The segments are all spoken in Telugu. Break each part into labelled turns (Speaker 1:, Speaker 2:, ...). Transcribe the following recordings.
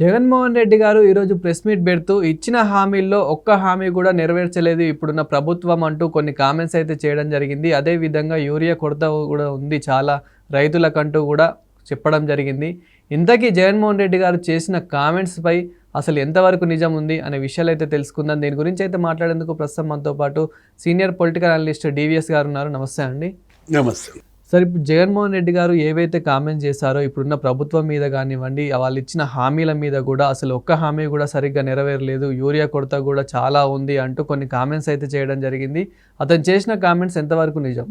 Speaker 1: జగన్మోహన్ రెడ్డి గారు ఈరోజు ప్రెస్ మీట్ పెడుతూ ఇచ్చిన హామీల్లో ఒక్క హామీ కూడా నెరవేర్చలేదు ఇప్పుడున్న ప్రభుత్వం అంటూ కొన్ని కామెంట్స్ అయితే చేయడం జరిగింది. అదే విధంగా యూరియా కొరత కూడా ఉంది చాలా రైతులకంటూ కూడా చెప్పడం జరిగింది. ఇంతకీ జగన్మోహన్ రెడ్డి గారు చేసిన కామెంట్స్పై అసలు ఎంతవరకు నిజం ఉంది అనే విషయాలు అయితే తెలుసుకుందాం. దీని గురించి అయితే మాట్లాడేందుకు ప్రస్తుతం మనతో పాటు సీనియర్ పొలిటికల్ అనలిస్ట్ డివిఎస్ గారు ఉన్నారు. నమస్తే అండి.
Speaker 2: నమస్తే.
Speaker 1: సార్ ఇప్పుడు జగన్మోహన్ రెడ్డి గారు ఏవైతే కామెంట్స్ చేశారో ఇప్పుడున్న ప్రభుత్వం మీద కానివ్వండి వాళ్ళు ఇచ్చిన హామీల మీద కూడా అసలు ఒక్క హామీ కూడా సరిగ్గా నెరవేరలేదు. యూరియా కొరత కూడా చాలా ఉంది అంటూ కొన్ని కామెంట్స్ అయితే చేయడం జరిగింది. అతను చేసిన కామెంట్స్ ఎంతవరకు నిజం?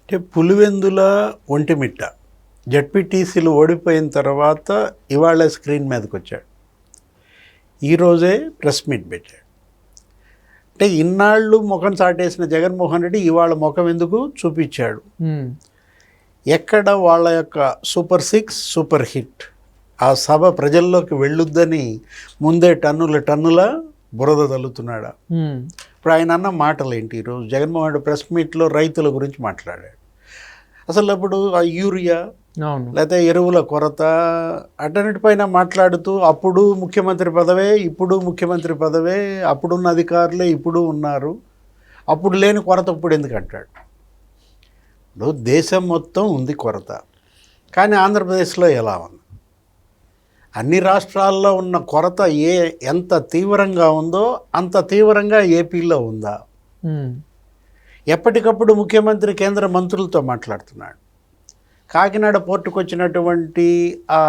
Speaker 2: అంటే పులివెందుల ఒంటిమిట్ట జడ్పీటీసీలు ఓడిపోయిన తర్వాత ఇవాళ స్క్రీన్ మీదకి వచ్చాడు ఈరోజే ప్రెస్ మీట్ పెట్టాడు. అంటే ఇన్నాళ్ళు ముఖం చాటేసిన జగన్మోహన్ రెడ్డి ఇవాళ ముఖం ఎందుకు? చూపించాడు. ఎక్కడ వాళ్ళ యొక్క సూపర్ సిక్స్ సూపర్ హిట్? ఆ సభ ప్రజల్లోకి వెళ్ళొద్దని ముందే టన్నుల టన్నుల బురద తల్లుతున్నాడా? ఇప్పుడు ఆయన అన్న మాటలు ఏంటి ఈరోజు జగన్మోహన్ రెడ్డి ప్రెస్ మీట్లో రైతుల గురించి మాట్లాడాడు. అసలు అప్పుడు ఆ యూరియా లేకపోతే ఎరువుల కొరత అటన్నిటిపైన మాట్లాడుతూ అప్పుడు ముఖ్యమంత్రి పదవే ఇప్పుడు ముఖ్యమంత్రి పదవే అప్పుడున్న అధికారులే ఇప్పుడు ఉన్నారు. అప్పుడు లేని కొరత ఇప్పుడు ఎందుకు అంటాడు? ఇప్పుడు దేశం మొత్తం ఉంది కొరత. కానీ ఆంధ్రప్రదేశ్లో ఎలా ఉంది? అన్ని రాష్ట్రాల్లో ఉన్న కొరత ఏ ఎంత తీవ్రంగా ఉందో అంత తీవ్రంగా ఏపీలో ఉందా? ఎప్పటికప్పుడు ముఖ్యమంత్రి కేంద్ర మంత్రులతో మాట్లాడుతున్నాడు. కాకినాడ పోర్టుకు వచ్చినటువంటి ఆ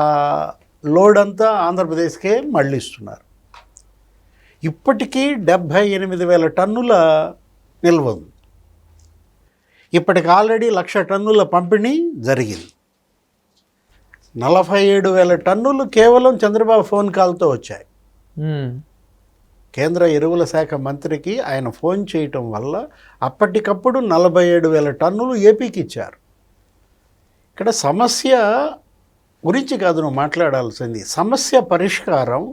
Speaker 2: లోడ్ అంతా ఆంధ్రప్రదేశ్కే మళ్ళిస్తున్నారు ఇప్పటికీ డెబ్భై ఎనిమిది వేల టన్నుల నిల్వ ఉంది. ఇప్పటికి ఆల్రెడీ లక్ష టన్నుల పంపిణీ జరిగింది. నలభై ఏడు వేల టన్నులు కేవలం చంద్రబాబు ఫోన్ కాల్తో వచ్చాయి. కేంద్ర ఎరువుల శాఖ మంత్రికి ఆయన ఫోన్ చేయటం వల్ల అప్పటికప్పుడు నలభై ఏడు వేల టన్నులు ఏపీకి ఇచ్చారు. ఇక్కడ సమస్య గురించి కాదు నువ్వు మాట్లాడాల్సింది. సమస్య పరిష్కారం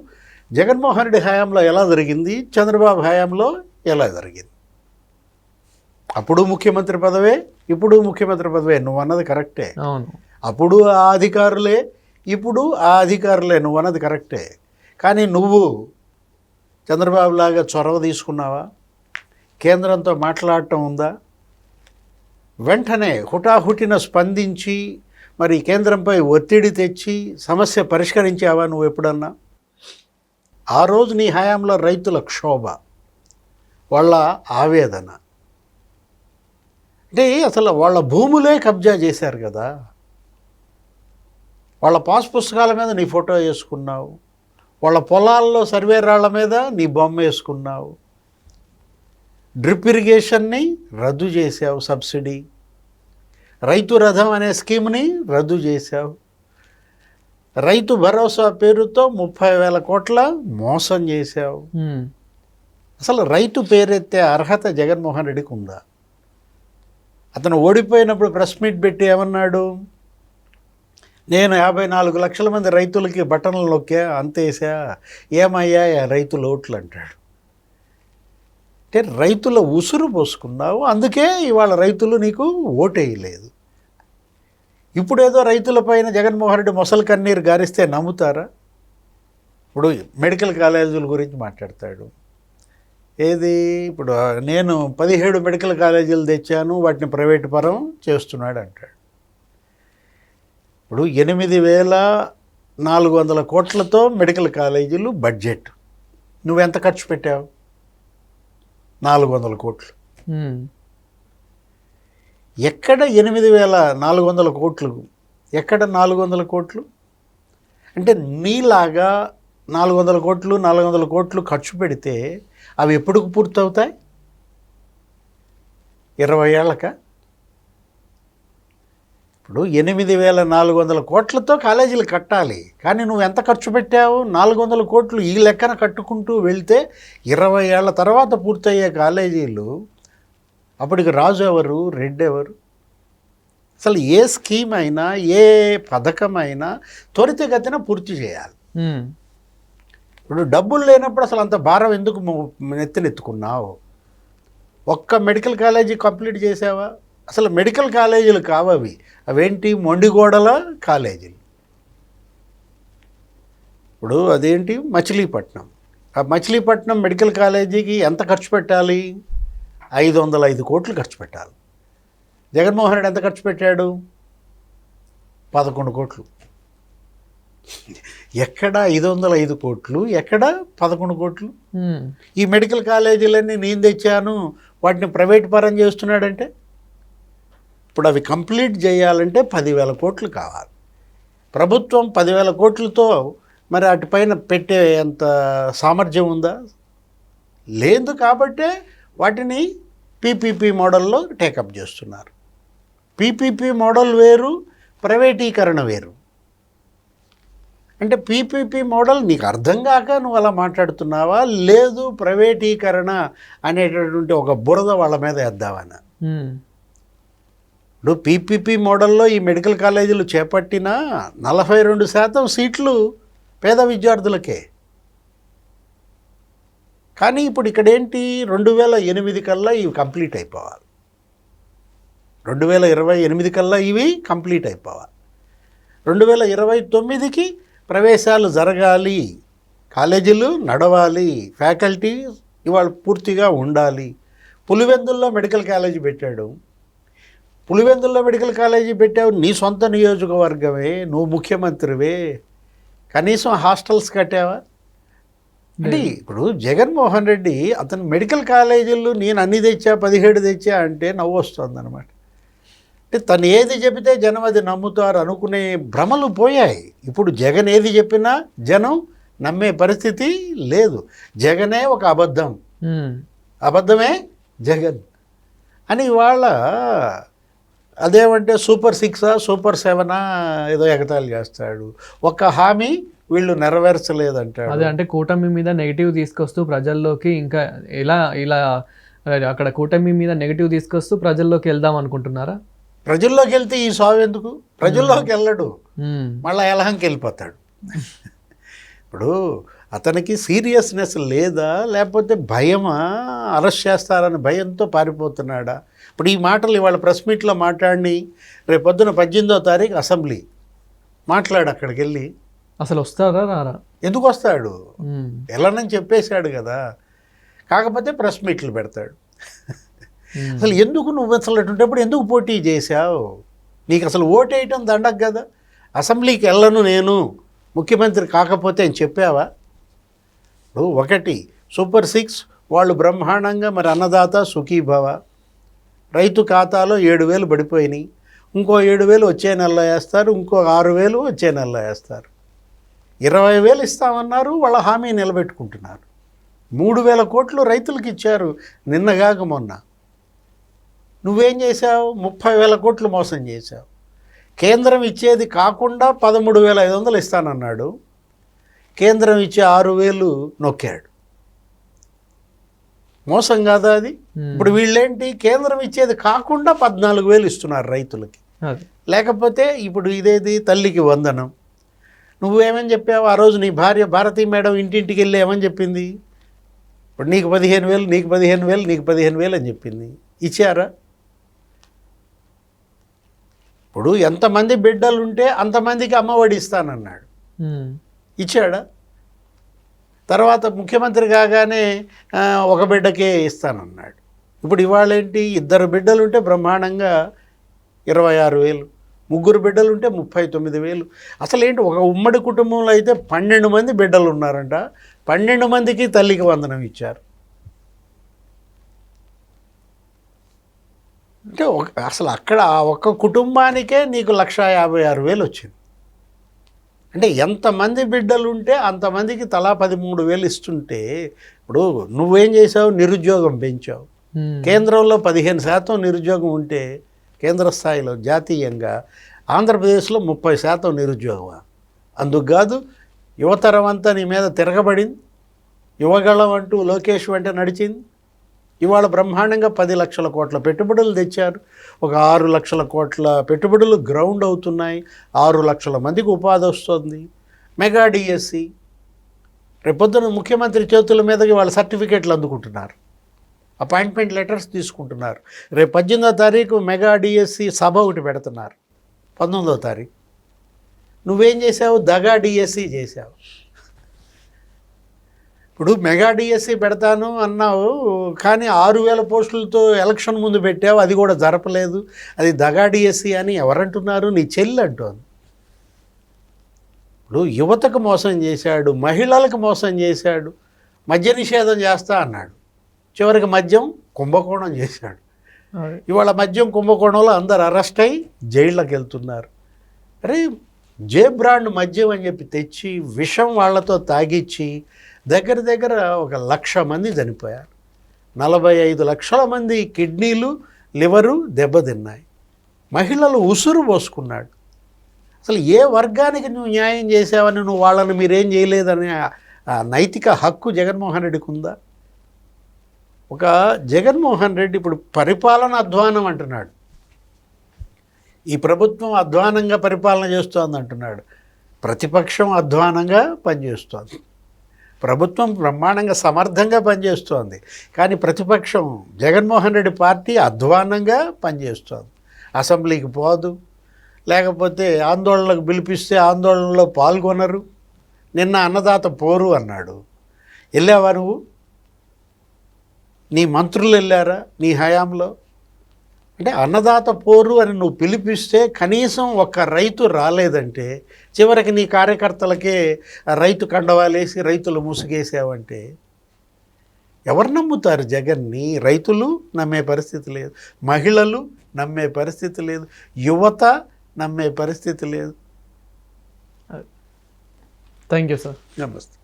Speaker 2: జగన్మోహన్ రెడ్డి హయాంలో ఎలా జరిగింది చంద్రబాబు హయాంలో ఎలా జరిగింది? అప్పుడు ముఖ్యమంత్రి పదవే ఇప్పుడు ముఖ్యమంత్రి పదవే. నువ్వు అన్నది కరెక్టే.
Speaker 1: అవును.
Speaker 2: అప్పుడు ఆ అధికారులే ఇప్పుడు ఆ అధికారులే. నువ్వు అన్నది కరెక్టే. కానీ నువ్వు చంద్రబాబు లాగా చొరవ తీసుకున్నావా? కేంద్రంతో మాట్లాడటం ఉందా? వెంటనే హుటాహుటిన స్పందించి మరి కేంద్రంపై ఒత్తిడి తెచ్చి సమస్య పరిష్కరించావా నువ్వు ఎప్పుడన్నా? ఆ రోజు నీ హయాంలో రైతుల క్షోభ వాళ్ళ ఆవేదన. అంటే అసలు వాళ్ళ భూములే కబ్జా చేశారు కదా. వాళ్ళ పాస్ పుస్తకాల మీద నీ ఫోటో వేసుకున్నావు. వాళ్ళ పొలాల్లో సర్వే రాళ్ళ మీద నీ బొమ్మ వేసుకున్నావు. డ్రిప్ ఇరిగేషన్ని రద్దు చేసావు సబ్సిడీ. రైతు రథం అనే స్కీమ్ని రద్దు చేశావు. రైతు భరోసా పేరుతో ముప్పై వేల కోట్ల మోసం చేశావు. అసలు రైతు పేరెత్తే అర్హత జగన్మోహన్ రెడ్డికి ఉందా? అతను ఓడిపోయినప్పుడు ప్రెస్ మీట్ పెట్టి ఏమన్నాడు? నేను యాభై నాలుగు లక్షల మంది రైతులకి బటన్లు నొక్కా అంతేసా ఏమయ్యా రైతులు రైతుల ఓట్లు అంటాడు. అంటే రైతుల ఉసురు పోసుకున్నావు అందుకే ఇవాళ రైతులు నీకు ఓటేయలేదు. ఇప్పుడేదో రైతుల రైతులపైన జగన్మోహన్ రెడ్డి మొసలు కన్నీరు గారిస్తే నమ్ముతారా? ఇప్పుడు మెడికల్ కాలేజీల గురించి మాట్లాడతాడు. ఏది? ఇప్పుడు నేను పదిహేడు మెడికల్ కాలేజీలు తెచ్చాను వాటిని ప్రైవేట్ పరం చేస్తున్నాడు అంటాడు. ఇప్పుడు ఎనిమిది వేల నాలుగు వందల కోట్లతో మెడికల్ కాలేజీలు బడ్జెట్. నువ్వెంత ఖర్చు పెట్టావు? నాలుగు వందల కోట్లు. ఎక్కడ ఎనిమిది వేల నాలుగు వందల కోట్లు? ఎక్కడ నాలుగు వందల కోట్లు? అంటే నీలాగా నాలుగు వందల కోట్లు నాలుగు వందల కోట్లు ఖర్చు పెడితే అవి ఎప్పుడు పూర్తవుతాయి? ఇరవై ఏళ్ళక? ఇప్పుడు ఎనిమిది వేల నాలుగు వందల కోట్లతో కాలేజీలు కట్టాలి. కానీ నువ్వు ఎంత ఖర్చు పెట్టావు? నాలుగు వందల కోట్లు ఈ లెక్కన కట్టుకుంటూ వెళ్తే ఇరవై ఏళ్ళ తర్వాత పూర్తయ్యే కాలేజీలు అప్పటికి రాజు ఎవరు? రెడ్డి ఎవరు? అసలు ఏ స్కీమ్ అయినా ఏ పథకం అయినా త్వరితగతిన పూర్తి చేయాలి. ఇప్పుడు డబ్బులు లేనప్పుడు అసలు అంత భారం ఎందుకు నెత్తినెత్తుకున్నావు? ఒక్క మెడికల్ కాలేజీ కంప్లీట్ చేసావా? అసలు మెడికల్ కాలేజీలు కావవి. అవేంటి? మొండిగోడల కాలేజీలు. ఇప్పుడు అదేంటి? మచిలీపట్నం. ఆ మచిలీపట్నం మెడికల్ కాలేజీకి ఎంత ఖర్చు పెట్టాలి? ఐదు వందల ఐదు కోట్లు ఖర్చు పెట్టాలి. జగన్మోహన్ రెడ్డి ఎంత ఖర్చు పెట్టాడు? పదకొండు కోట్లు. ఎక్కడ ఐదు వందల ఐదు కోట్లు ఎక్కడ పదకొండు కోట్లు. ఈ మెడికల్ కాలేజీలన్నీ నేను తెచ్చాను వాటిని ప్రైవేట్ పరం చేస్తున్నాడంటే? ఇప్పుడు అవి కంప్లీట్ చేయాలంటే పదివేల కోట్లు కావాలి. ప్రభుత్వం పదివేల కోట్లతో మరి వాటిపైన పెట్టే అంత సామర్థ్యం ఉందా? లేదు కాబట్టే వాటిని పీపీపీ మోడల్లో టేకప్ చేస్తున్నారు. పీపీపీ మోడల్ వేరు ప్రైవేటీకరణ వేరు. అంటే పీపీపీ మోడల్ నీకు అర్థం కాక నువ్వు అలా మాట్లాడుతున్నావా? లేదు ప్రైవేటీకరణ అనేటటువంటి ఒక బురద వాళ్ళ మీద వేద్దామని ఇప్పుడు పీపీపీ మోడల్లో ఈ మెడికల్ కాలేజీలు చేపట్టిన నలభై రెండు శాతం సీట్లు పేద విద్యార్థులకే. కానీ ఇప్పుడు ఇక్కడ ఏంటి రెండు వేల ఎనిమిది కల్లా ఇవి కంప్లీట్ అయిపోవాలి. రెండు వేల ఇరవై ఎనిమిది కల్లా ఇవి కంప్లీట్ అయిపోవాలి. రెండు వేల ఇరవై తొమ్మిదికి ప్రవేశాలు జరగాలి. కాలేజీలు నడవాలి. ఫ్యాకల్టీ ఇవాళ పూర్తిగా ఉండాలి. పులివెందుల్లో మెడికల్ కాలేజీ పెట్టాడు. పులివెందుల్లో మెడికల్ కాలేజీ పెట్టావు నీ సొంత నియోజకవర్గమే నువ్వు ముఖ్యమంత్రివే. కనీసం హాస్టల్స్ కట్టావా? అంటే ఇప్పుడు జగన్మోహన్ రెడ్డి అతను మెడికల్ కాలేజీలు నేను అన్ని తెచ్చా పదిహేడు తెచ్చా అంటే నవ్వు వస్తుంది అనమాట అంటే తను ఏది చెబితే జనం అది నమ్ముతారు అనుకునే భ్రమలు పోయాయి. ఇప్పుడు జగన్ ఏది చెప్పినా జనం నమ్మే పరిస్థితి లేదు. జగనే ఒక అబద్ధం. అబద్ధమే జగన్. అని ఇవాళ అదేమంటే సూపర్ సిక్సా సూపర్ సెవెనా ఏదో ఎగతాళి చేస్తాడు. ఒక్క హామీ వీళ్ళు నెరవేర్చలేదంటాడు.
Speaker 1: అదే అంటే కూటమి మీద నెగిటివ్ తీసుకొస్తూ ప్రజల్లోకి ఇంకా ఎలా ఇలా అక్కడ కూటమి మీద నెగిటివ్ తీసుకొస్తూ ప్రజల్లోకి వెళ్దాం అనుకుంటున్నారా?
Speaker 2: ప్రజల్లోకి వెళ్తే ఈ సాగు ఎందుకు? ప్రజల్లోకి వెళ్ళడు. మళ్ళీ ఎలహంకి వెళ్ళిపోతాడు. ఇప్పుడు అతనికి సీరియస్నెస్ లేదా లేకపోతే భయమా? అరెస్ట్ చేస్తారని భయంతో పారిపోతున్నాడా? ఇప్పుడు ఈ మాటలు ఇవాళ ప్రెస్ మీట్లో మాట్లాడి రేపొద్దున పద్దెనిమిదో తారీఖు అసెంబ్లీ. మాట్లాడు అక్కడికి వెళ్ళి.
Speaker 1: అసలు వస్తారా రారా?
Speaker 2: ఎందుకు వస్తాడు? వెళ్ళనని చెప్పేశాడు కదా. కాకపోతే ప్రెస్ మీట్లు పెడతాడు.
Speaker 1: Hmm.
Speaker 2: అసలు ఎందుకు నువ్వు అసలు అటువంటిప్పుడు ఎందుకు పోటీ చేశావు? నీకు అసలు ఓటేయటం దండగ కదా. అసెంబ్లీకి వెళ్ళను నేను. ముఖ్యమంత్రి కాకపోతే అని చెప్పావా? ఇప్పుడు ఒకటి సూపర్ సిక్స్ వాళ్ళు బ్రహ్మాండంగా మరి అన్నదాత సుఖీభవ. రైతు ఖాతాలో ఏడు వేలు పడిపోయినాయి. ఇంకో ఏడు వేలు వచ్చే నెలలో వేస్తారు ఇంకో ఆరు వేలు వచ్చే నెలలో వేస్తారు. ఇరవై వేలు ఇస్తామన్నారు వాళ్ళ హామీ నిలబెట్టుకుంటున్నారు. మూడు వేల కోట్లు రైతులకు ఇచ్చారు నిన్నగాక మొన్న. నువ్వేం చేశావు? ముప్పై వేల కోట్లు మోసం చేశావు. కేంద్రం ఇచ్చేది కాకుండా పదమూడు వేల ఐదు వందలు ఇస్తానన్నాడు. కేంద్రం ఇచ్చే ఆరు వేలు నొక్కాడు. మోసం కాదా అది? ఇప్పుడు వీళ్ళేంటి? కేంద్రం ఇచ్చేది కాకుండా పద్నాలుగు వేలు ఇస్తున్నారు రైతులకి. లేకపోతే ఇప్పుడు ఇదేది? తల్లికి వందనం. నువ్వేమని చెప్పావు? ఆ రోజు నీ భార్య భారతీ మేడం ఇంటింటికి వెళ్ళి ఏమని చెప్పింది? ఇప్పుడు నీకు పదిహేను వేలు నీకు పదిహేను వేలు నీకు పదిహేను వేలు అని చెప్పింది. ఇచ్చారా? ఇప్పుడు ఎంతమంది బిడ్డలు ఉంటే అంతమందికి అమ్మఒడి ఇస్తానన్నాడు ఇచ్చాడా? తర్వాత ముఖ్యమంత్రి కాగానే ఒక బిడ్డకే ఇస్తానన్నాడు. ఇప్పుడు ఇవాళ ఏంటి ఇద్దరు బిడ్డలు ఉంటే బ్రహ్మాండంగా ఇరవై ఆరు వేలు ముగ్గురు బిడ్డలు ఉంటే ముప్పై తొమ్మిది వేలు. అసలు ఏంటి ఒక ఉమ్మడి కుటుంబంలో అయితే పన్నెండు మంది బిడ్డలు ఉన్నారంట పన్నెండు మందికి తల్లికి వందనం ఇచ్చారు. అంటే అసలు అక్కడ ఒక్క కుటుంబానికే నీకు లక్ష యాభై ఆరు వేలు వచ్చింది. అంటే ఎంతమంది బిడ్డలు ఉంటే అంతమందికి తలా పదిమూడు వేలు ఇస్తుంటే ఇప్పుడు నువ్వేం చేసావు? నిరుద్యోగం పెంచావు. కేంద్రంలో పదిహేను శాతం నిరుద్యోగం ఉంటే కేంద్ర స్థాయిలో జాతీయంగా ఆంధ్రప్రదేశ్లో ముప్పై శాతం నిరుద్యోగం. అందుకు కాదు యువతరం అంతా నీ మీద తిరగబడింది. యువగళం అంటూ లోకేష్ వెంట నడిచింది. ఇవాళ బ్రహ్మాండంగా పది లక్షల కోట్ల పెట్టుబడులు తెచ్చారు. ఒక ఆరు లక్షల కోట్ల పెట్టుబడులు గ్రౌండ్ అవుతున్నాయి. ఆరు లక్షల మందికి ఉపాధి వస్తుంది. Mega DSC. రేపొద్దున ముఖ్యమంత్రి చేతుల మీదకి వాళ్ళ సర్టిఫికేట్లు అందుకుంటున్నారు. అపాయింట్మెంట్ లెటర్స్ తీసుకుంటున్నారు. రేపు పద్దెనిమిదో తారీఖు మెగా డిఎస్సి సభ ఒకటి పెడుతున్నారు. పంతొమ్మిదో తారీఖు. నువ్వేం చేసావు దగా డిఎస్సి చేసావు ఇప్పుడు మెగా డిఎస్సి పెడతాను అన్నావు కానీ ఆరు వేల పోస్టులతో ఎలక్షన్ ముందు పెట్టావు అది కూడా జరపలేదు. అది దగా డిఎస్సి అని ఎవరంటున్నారు? నీ చెల్లి అంటోంది. ఇప్పుడు యువతకు మోసం చేశాడు మహిళలకు మోసం చేశాడు మద్య నిషేధం చేస్తా అన్నాడు. చివరికి మద్యం కుంభకోణం చేశాడు. ఇవాళ మద్యం కుంభకోణంలో అందరు అరెస్ట్ అయి జైళ్ళకి వెళ్తున్నారు. అరే జే బ్రాండ్ మద్యం అని చెప్పి తెచ్చి విషం వాళ్ళతో తాగిచ్చి దగ్గర దగ్గర ఒక లక్ష మంది చనిపోయారు. నలభై ఐదు లక్షల మంది కిడ్నీలు లివరు దెబ్బతిన్నాయి. మహిళలు ఉసురు పోసుకున్నాడు. అసలు ఏ వర్గానికి నువ్వు న్యాయం చేసావని నువ్వు వాళ్ళని మీరేం చేయలేదనే నైతిక హక్కు జగన్మోహన్ రెడ్డికి ఉందా? ఒక జగన్మోహన్ రెడ్డి ఇప్పుడు పరిపాలన అధ్వానం అంటున్నాడు. ఈ ప్రభుత్వం అధ్వానంగా పరిపాలన చేస్తోంది అంటున్నాడు. ప్రతిపక్షం అధ్వానంగా పనిచేస్తోంది. ప్రభుత్వం బ్రహ్మాండంగా సమర్థంగా పనిచేస్తోంది. కానీ ప్రతిపక్షం జగన్మోహన్ రెడ్డి పార్టీ అధ్వానంగా పనిచేస్తోంది. అసెంబ్లీకి పోదు. లేకపోతే ఆందోళనలకు పిలిపిస్తే ఆందోళనలో పాల్గొనరు. నిన్న అన్నదాత పోరు అన్నాడు. వెళ్ళావా నువ్వు? నీ మంత్రులు వెళ్ళారా? నీ హయాంలో? అంటే అన్నదాత పోరు అని నువ్వు పిలిపిస్తే కనీసం ఒక్క రైతు రాలేదంటే చివరికి నీ కార్యకర్తలకే రైతు కండవాలేసి రైతులు ముసుగేసావంటే ఎవరు నమ్ముతారు జగన్ని రైతులు నమ్మే పరిస్థితి లేదు. మహిళలు నమ్మే పరిస్థితి లేదు. యువత నమ్మే పరిస్థితి లేదు.
Speaker 1: Thank you sir.
Speaker 2: నమస్తే.